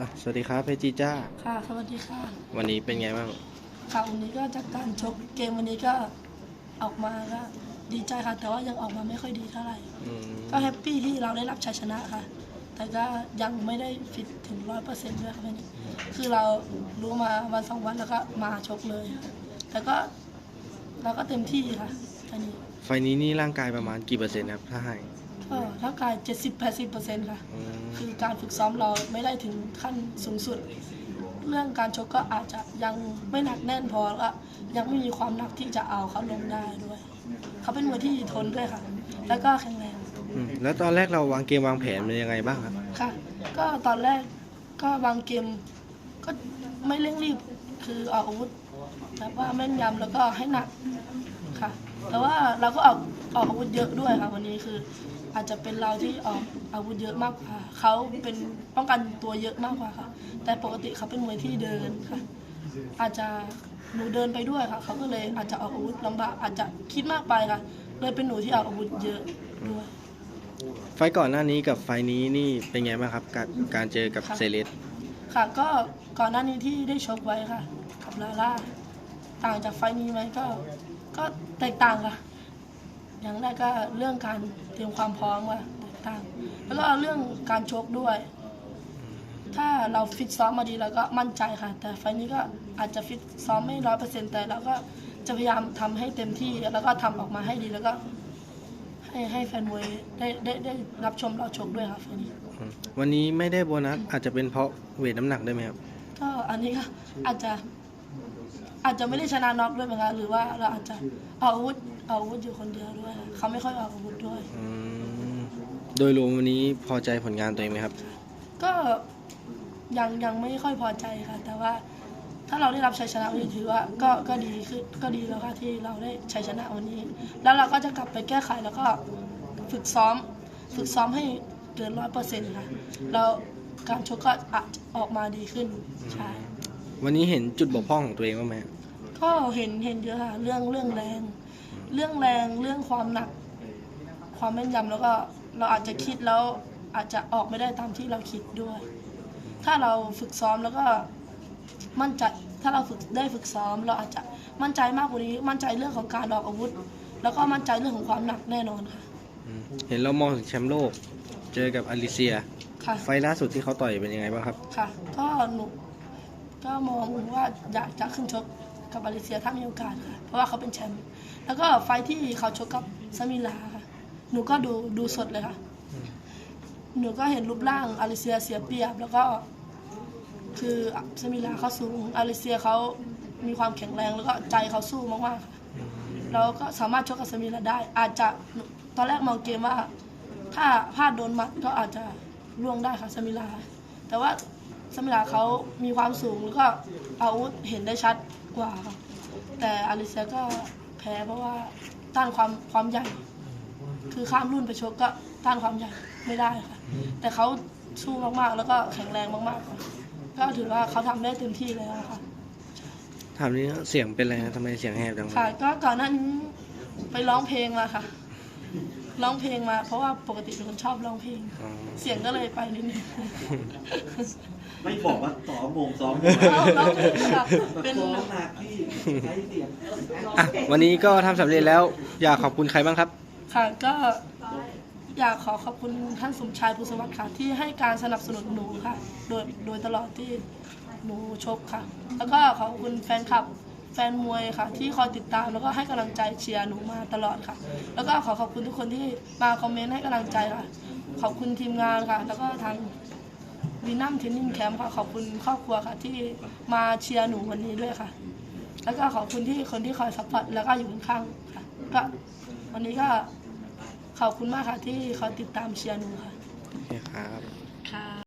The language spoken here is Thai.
อะสวัสดีครับเพชรจีจ้า ค่ะ สวัสดีค่ะ วันนี้เป็นไงบ้าง ค่ะ วันนี้ก็จากการชกเกมวันนี้ก็ออกมาก็ดีใจค่ะ แต่ว่ายังออกมาไม่ค่อยดีเท่าไหร่ อืมก็แฮปปี้ที่เราได้รับชัยชนะค่ะ แต่ก็ยังไม่ได้ฟิตถึงร้อยเปอร์เซ็นต์ด้วยค่ะวันนี้ คือเรารู้มาวันสองวันแล้วก็มาชกเลยค่ะแต่ก็เราก็เต็มที่ค่ะอันนี้ ไฟล์นี้นี่ร่างกายประมาณกี่เปอร์เซ็นต์ครับถ้าให้ ก็ร่างกายเจ็ดสิบแปดสิบเปอร์เซ็นต์ค่ะ อืมคือการฝึกซ้อมเราไม่ได้ถึงขั้นสูงสุด เรื่องการชกก็อาจจะยังไม่หนักแน่นพอแล้วก็ยังไม่มีความหนักที่จะเอาเขาลงได้ด้วย เขาเป็นมวยที่ทนด้วยค่ะ แล้วก็แข็งแรงอืมแล้วตอนแรกเราวางเกมวางแผนเป็นยังไงบ้างครับ ค่ะ ก็ตอนแรกก็วางเกมก็ไม่เร่งรีบคือออกอาวุธแบบว่าแม่นยำแล้วก็ให้หนัก ค่ะ แต่ว่าเราก็ออกออกอาวุธเยอะด้วยค่ะวันนี้คือ อาจจะเป็นเราที่ออกอาวุธเยอะมากกว่าเขาเป็นป้องกันตัวเยอะมากกว่าค่ะ แต่ปกติเขาเป็นมวยที่เดินค่ะ อาจจะหนูเดินไปด้วยค่ะเขาก็เลยอาจจะออกอาวุธลำบากอาจจะคิดมากไปค่ะ เลยเป็นหนูที่ออกอาวุธเยอะด้วย ไฟล์ก่อนหน้านี้กับไฟล์นี้นี่เป็นไงบ้างครับ การการเจอกับค่ะเซเลสค่ะ ก็ก่อนหน้านี้ที่ได้ชกไว้ค่ะ กับลาล่าต่างจากไฟล์นี้ไหมก็ ก็แตกต่างค่ะ อย่างแรกก็เรื่องการเตรียมความพร้อมว่าแตกต่าง แล้วก็เรื่องการชกด้วย ถ้าเราฟิตซ้อมมาดีเราก็มั่นใจค่ะ แต่ไฟล์นี้ก็อาจจะฟิตซ้อมไม่ร้อยเปอร์เซ็นต์แต่เราก็จะพยายามทำให้เต็มที่แล้วก็ทำออกมาให้ดีแล้วก็ ให้ให้แฟนมวยได้ได้ได้รับชมเราชกด้วยค่ะไฟล์นี้อืมวันนี้ไม่ได้โบนัสอาจจะเป็นเพราะเวทน้ำหนักได้วยไหมครับก็อันนี้ก็อาจจะ อาจจะไม่ได้ชนะน็อกด้วยไหมคะหรือว่าเราอาจจะเอาอาวุธเอาอาวุธอยู่คนเดียวด้วย เขาไม่ค่อยออกอาวุธด้วย อืมโดยรวมวันนี้พอใจผลงานตัวเองไหมครับ ก็ยังยังไม่ค่อยพอใจค่ะ แต่ว่าถ้าเราได้รับชัยชนะวันนี้ถือว่าก็ก็ดีคือก็ดีแล้วค่ะที่เราได้ชัยชนะวันนี้ แล้วเราก็จะกลับไปแก้ไขแล้วก็ฝึกซ้อม ฝึกซ้อมให้เกินร้อยเปอร์เซ็นต์ค่ะแล้วการชกก็อาจจะออกมาดีขึ้นใช่ วันนี้เห็นจุดบกพร่องของตัวเองบ้างไหมครับ ก็เห็นเห็นเยอะค่ะ เรื่องเรื่องแรง เรื่องแรงเรื่องความหนัก ความแม่นยำแล้วก็เราอาจจะคิดแล้วอาจจะออกไม่ได้ตามที่เราคิดด้วย ถ้าเราฝึกซ้อมแล้วก็มั่นใจถ้าเราฝึกได้ฝึกซ้อม เราอาจจะมั่นใจมากกว่านี้ มั่นใจเรื่องของการออกอาวุธ แล้วก็มั่นใจเรื่องของความหนักแน่นอนค่ะอืมเห็นเรามองถึงแชมป์โลก เจอกับอลิเซีย ค่ะ ไฟล์ล่าสุดที่เขาต่อยเป็นยังไงบ้างครับ ค่ะ ก็หนูก็มองว่าอยากจะขึ้นชก กับมาเลเซียถ้ามีโอกาสค่ะ เพราะว่าเขาเป็นแชมป์แล้วก็ไฟที่เขาชกกับซามิลาค่ะ หนูก็ดูดูสดเลยค่ะ หนูก็เห็นรูปร่างอาเลเซียเสียเปรียบ แล้วก็ คือซามิลาเขาสูงอาเลเซียเขามีความแข็งแรงแล้วก็ใจเขาสู้มากๆค่ะแล้วก็สามารถชกกับซามิลาได้ อาจจะตอนแรกมองเกมว่า ถ้าพลาดโดนมัดก็อาจจะล่วงได้ค่ะซามิลา แต่ว่าซมิลาเขามีความสูงแล้วก็อาวุธเห็นได้ชัด กว่าค่ะแต่อาริเซียก็แพ้เพราะว่าต้านความความใหญ่ คือข้ามรุ่นไปชกก็ต้านความใหญ่ไม่ได้ค่ะ แต่เขาสู้มากๆ แล้วก็แข็งแรงมากๆค่ะก็ถือว่าเขาทำได้เต็มที่แล้วค่ะถามนี้เสียงเป็นอะไรนะทำไมเสียงแหบจังค่ะก็ก่อนหน้านี้ไปร้องเพลงมาค่ะ ร้องเพลงมา เพราะว่าปกติเป็นคนชอบร้องเพลง อ๋อเสียงก็เลยไปนิดนึงไม่บอกว่าซ้อมวงซ้อมเอาร้องเพลงค่ะเป็น ซ้อมหนักที่ใช้เสียง อะวันนี้ก็ทำสำเร็จแล้วอยากขอบคุณใครบ้างครับ ค่ะก็อยากขอขอบคุณท่านสมชายภูสวัสดิ์ค่ะ ที่ให้การสนับสนุนหนูค่ะ โดยโดยตลอดที่หนูชกค่ะ แล้วก็ขอบคุณแฟนคลับ แฟนมวยค่ะ ที่คอยติดตามแล้วก็ให้กำลังใจเชียร์หนูมาตลอดค่ะ แล้วก็ขอขอบคุณทุกคนที่มาคอมเมนต์ให้กำลังใจค่ะ ขอบคุณทีมงานค่ะ แล้วก็ทางวีนัมเทนนิ่งแคมป์ค่ะ ขอบคุณครอบครัวค่ะ ที่มาเชียร์หนูวันนี้ด้วยค่ะ แล้วก็ขอบคุณที่คนที่คอยซัพพอร์ตแล้วก็อยู่ข้างๆค่ะก็วันนี้ก็ขอบคุณมากค่ะที่คอยติดตามเชียร์หนูค่ะ โอเคครับ ค่ะ